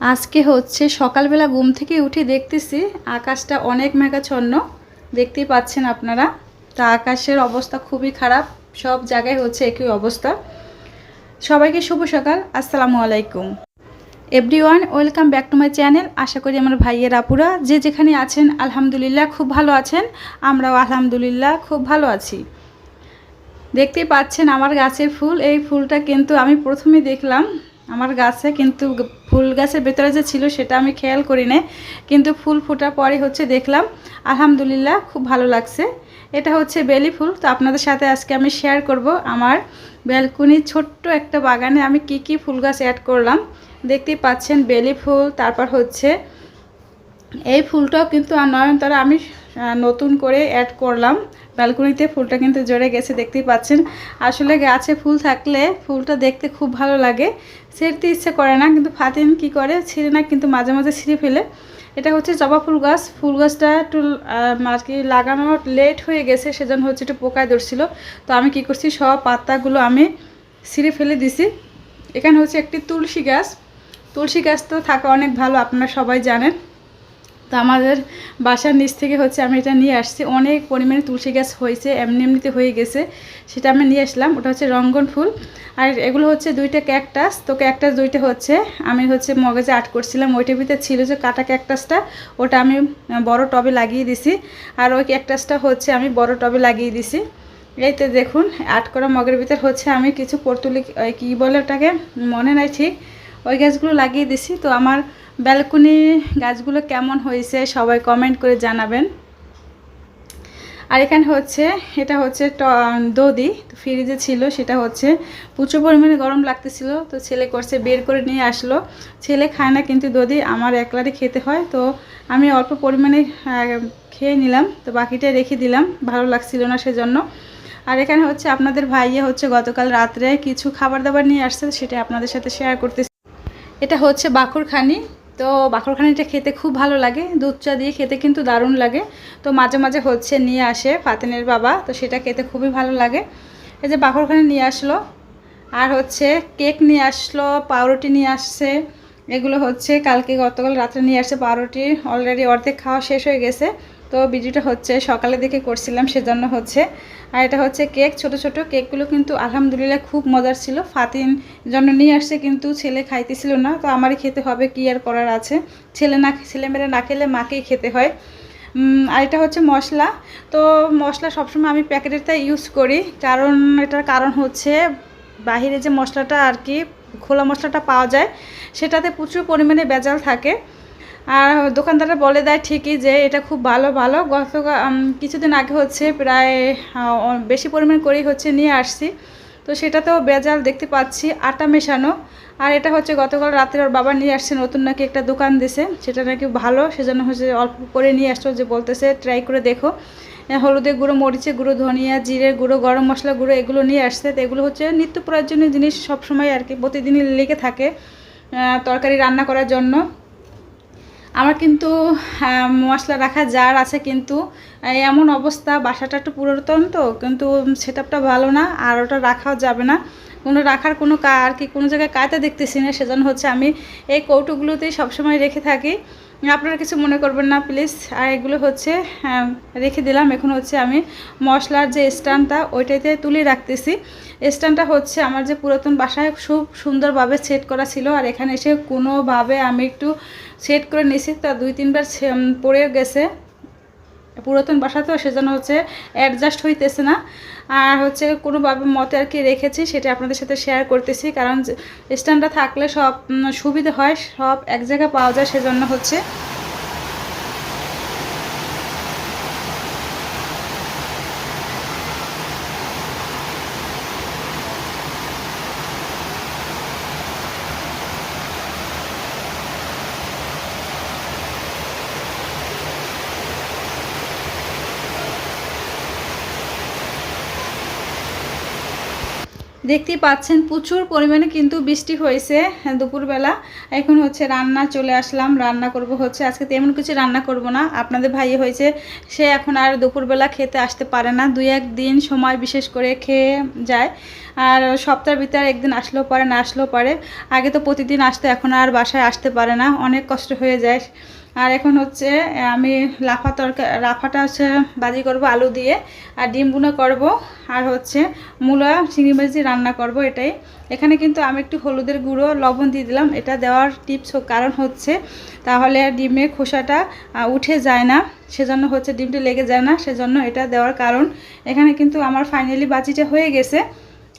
আজকে হচ্ছে সকালবেলা ঘুম থেকে উঠে দেখতেছি আকাশটা অনেক মেঘাচ্ছন্ন। দেখতেই পাচ্ছেন আপনারা। তা আকাশের অবস্থা খুবই খারাপ। সব জায়গায় হচ্ছে একই অবস্থা। সবাইকে শুভ সকাল। আসসালামু আলাইকুম। Everyone, welcome back to my channel. আশা করি আমার ভাইয়ের আপুরা যে যেখানে আছেন, আলহামদুলিল্লাহ, খুব ভালো আছেন। আমরাও আলহামদুলিল্লাহ, খুব ভালো আছি। দেখতেই পাচ্ছেন আমার গাছের ফুল। এই ফুলটা কিন্তু আমি প্রথমে দেখলাম। আমার গাছে কিন্তু ফুল গাছের ভেতরে যে ছিল সেটা আমি খেয়াল করি না কিন্তু ফুল ফোটার পরে হচ্ছে দেখলাম, আলহামদুলিল্লাহ খুব ভালো লাগছে। এটা হচ্ছে বেলি ফুল, তো আপনাদের সাথে আজকে আমি শেয়ার করব আমার ব্যালকনির ছোট্ট একটা বাগানে আমি কি কি ফুল গাছ অ্যাড করলাম। দেখতেই পাচ্ছেন বেলি ফুল, তারপর হচ্ছে এই ফুলটাও কিন্তু নয়নতারা আমি নতুন করে অ্যাড করলাম। ব্যালকনিতে ফুলটা কিন্তু জড়ে গেছে, দেখতেই পাচ্ছেন। আসলে গাছে ফুল থাকলে ফুলটা দেখতে খুব ভালো লাগে। ছিঁড়তে ইচ্ছে করে না, কিন্তু ফাতিন কি করে? ছিঁড়ে না, কিন্তু মাঝে মাঝে ছিঁড়ে ফেলে। এটা হচ্ছে জবা ফুল গাছ। ফুল গাছটা একটু আর কি লাগানো লেট হয়ে গেছে, সেজন্য হচ্ছে একটু পোকায় ধরছিল। তো আমি কি করছি, সব পাতাগুলো আমি ছিঁড়ে ফেলে দিছি। এখানে হচ্ছে একটি তুলসী গাছ। তুলসী গাছ তো থাকা অনেক ভালো, আপনারা সবাই জানেন। তো আমাদের বাসার নিচ থেকে হচ্ছে আমি এটা নিয়ে আসছি। অনেক পরিমাণে তুলসী গাছ হয়েছে, এমনি এমনিতে হয়ে গেছে। সেটা আমি নিয়ে আসলাম। ওটা হচ্ছে রঙ্গন ফুল। আর এগুলো হচ্ছে দুইটা ক্যাকটাস। তো ক্যাকটাস দুইটা হচ্ছে আমি হচ্ছে মগজে আর্ট করছিলাম। ওইটার ভিতরে ছিল যে কাটা ক্যাকটাসটা, ওটা আমি বড় টবে লাগিয়ে দিছি। আর ওই ক্যাকটাসটা হচ্ছে আমি বড় টবে লাগিয়ে দিছি। এই তো দেখুন আট করা মগের ভিতর হচ্ছে আমি কিছু পর্তুলি কী বলে ওটাকে? মনে নাই ঠিক। ওই গাছগুলো লাগিয়ে দিছি। তো আমার ব্যালকনি গাছগুলো কেমন হয়েছে সবাই কমেন্ট করে জানাবেন। আর এখানে হচ্ছে, এটা হচ্ছে তো ফ্রিজে ছিল, সেটা হচ্ছে প্রচুর পরিমাণে গরম লাগতেছিল, তো ছেলে করছে, বের করে নিয়ে আসলো। ছেলে খায় না কিন্তু দদি আমার একলারই খেতে হয়, তো আমি অল্প পরিমাণে খেয়ে নিলাম, তো বাকিটা রেখে দিলাম, ভালো লাগছিল না সেজন্য। আর এখানে হচ্ছে আপনাদের ভাইয়া হচ্ছে গতকাল রাত্রে কিছু খাবার দাবার নিয়ে আসছে, সেটা আপনাদের সাথে শেয়ার করতেছি। এটা হচ্ছে বাখরখানি তো বাখরখানিটা খেতে খুব ভালো লাগে। দুধ চা দিয়ে খেতে কিন্তু দারুণ লাগে। তো মাঝে মাঝে হচ্ছে নিয়ে আসে ফাতেনের বাবা, তো সেটা খেতে খুবই ভালো লাগে। এই যে বাখরখানি নিয়ে আসলো, আর হচ্ছে কেক নিয়ে আসলো, পাউরুটি নিয়ে আসছে। এগুলো হচ্ছে কালকে গতকাল রাত্রে নিয়ে আসছে পাউরুটি। অলরেডি অর্ধেক খাওয়া শেষ হয়ে গেছে। তো ভিডিওটা হচ্ছে সকালে দিকে করছিলাম সেজন্য হচ্ছে। আর এটা হচ্ছে কেক, ছোট ছোট কেকগুলো কিন্তু আলহামদুলিল্লাহ খুব মজার ছিল। ফাতিন জন্য নিয়ে আসছে কিন্তু ছেলে খাইতেছিল না, তো আমারই খেতে হবে, কি আর করার আছে। ছেলে না ছেলেমেয়েরা না খেলে মাকেই খেতে হয়। আর এটা হচ্ছে মশলা। তো মশলা সবসময় আমি প্যাকেটেরটা ইউজ করি, কারণ এটার কারণ হচ্ছে বাহিরে যে মশলাটা আর কি, খোলা মশলাটা পাওয়া যায়, সেটাতে প্রচুর পরিমাণে বেজাল থাকে। আর দোকানদাররা বলে দেয় ঠিকই যে এটা খুব ভালো ভালো। গত কিছুদিন আগে হচ্ছে প্রায় বেশি পরিমাণ করেই হচ্ছে নিয়ে আসছি। তো সেটাতেও বেজাল দেখতে পাচ্ছি, আটা মেশানো। আর এটা হচ্ছে গতকাল রাত্রে ওর বাবা নিয়ে আসছে, নতুন নাকি একটা দোকান দিছে। সেটা নাকি ভালো, সেজন্য হচ্ছে অল্প করে নিয়ে আসছো যে বলতেছে ট্রাই করে দেখো। হলুদের গুঁড়ো, মরিচের গুঁড়ো, ধনিয়া, জিরের গুঁড়ো, গরম মশলা গুঁড়ো, এগুলো নিয়ে আসছে। তো এগুলো হচ্ছে নিত্য প্রয়োজনীয় জিনিস সবসময় আর কি, প্রতিদিনই লেগে থাকে তরকারি রান্না করার জন্য। আমার কিন্তু মশলা রাখা যার আছে কিন্তু এমন অবস্থা, বাসাটা একটু পুরাতন তো, কিন্তু সেটআপটা ভালো না, আর ওটা রাখাও যাবে না। কোনো রাখার কোনো আর কি কোনো জায়গায় কায়তা দেখতেছি না, সেজন্য হচ্ছে আমি এই কৌটোগুলোতেই সবসময় রেখে থাকি। আপনারা কিছু মনে করবেন না প্লিজ আর এগুলো হচ্ছে রেখে দিলাম। এখন হচ্ছে আমি মশলার যে স্ট্যান্ডটা, ওইটাতে তুলে রাখতেছি। স্ট্যান্ডটা হচ্ছে আমার যে পুরাতন বাসায় খুব সুন্দরভাবে সেট করা ছিল, আর এখানে এসে কোনোভাবে আমি একটু সেট করে নিয়েছি। তা দুই, তিনবার পড়ে গেছে। পুরাতন বাসা তো, সেজন্য হচ্ছে অ্যাডজাস্ট হইতেছে না। আর হচ্ছে কোনোভাবে মতে আর কি রেখেছি, সেটা আপনাদের সাথে শেয়ার করতেছি। কারণ স্ট্যান্ডটা থাকলে সব সুবিধা হয়, সব এক জায়গায় পাওয়া যায়, সেজন্য হচ্ছে দেখতেই পাচ্ছেন প্রচুর পরিমাণে কিন্তু বৃষ্টি হয়েছে হ্যাঁ, দুপুরবেলা। এখন হচ্ছে রান্না চলে আসলাম রান্না করব হচ্ছে আজকে তেমন কিছু রান্না করব না। আপনাদের ভাই হয়েছে সে এখন আর দুপুরবেলা খেতে আসতে পারে না দুই এক দিন সময় বিশেষ করে খেয়ে যায়। আর সপ্তাহের ভিতরে একদিন আসলেও পারে না আসলেও পারে। আগে তো প্রতিদিন আসতে এখন আর বাসায় আসতে পারে না অনেক কষ্ট হয়ে যায়। আর এখন হচ্ছে আমি লাফা তরকা, লাফাটা হচ্ছে বাজি করব আলু দিয়ে, আর ডিম বুনা করব, আর হচ্ছে মূলা, চিংড়ি দিয়ে রান্না করব এটাই। এখানে কিন্তু আমি একটু হলুদের গুঁড়ো, লবণ দিয়ে দিলাম, এটা দেওয়ার টিপস কারণ হচ্ছে তাহলে ডিমের খোসাটা উঠে যায় না, সেজন্য হচ্ছে ডিমটা লেগে যায় না, সেজন্য এটা দেওয়ার কারণ। এখানে কিন্তু আমার ফাইনালি বাজিটা হয়ে গেছে।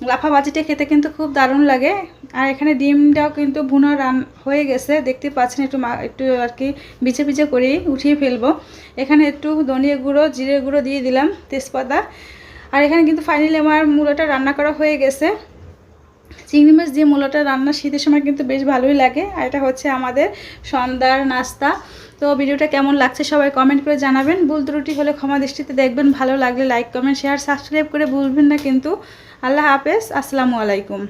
লাফা বাজিটা খেতে কিন্তু খুব দারুণ লাগে। আর এখানে ডিমটাও কিন্তু ভুনা রান হয়ে গেছে। দেখতে পাচ্ছেন একটু একটু আর কি বিছে বিছে করেই উঠিয়ে ফেলব। এখানে একটু ধনিয়া গুঁড়ো, জিরে গুঁড়ো দিয়ে দিলাম তেজপাতা। আর এখানে কিন্তু ফাইনালি আমার মূলাটা রান্না করা হয়ে গেছে। চিংড়ি মাছ দিয়ে মূলাটা রান্না শীতের সময় কিন্তু বেশ ভালোই লাগে। আর এটা হচ্ছে আমাদের সন্ধ্যার নাস্তা। তো ভিডিওটা কেমন লাগছে সবাই কমেন্ট করে জানাবেন। ভুল ত্রুটি হলে ক্ষমা দৃষ্টিতে দেখবেন। ভালো লাগলে লাইক কমেন্ট শেয়ার সাবস্ক্রাইব করে ভুলবেন না কিন্তু। আল্লাহ হাফেজ। আসসালামু আলাইকুম।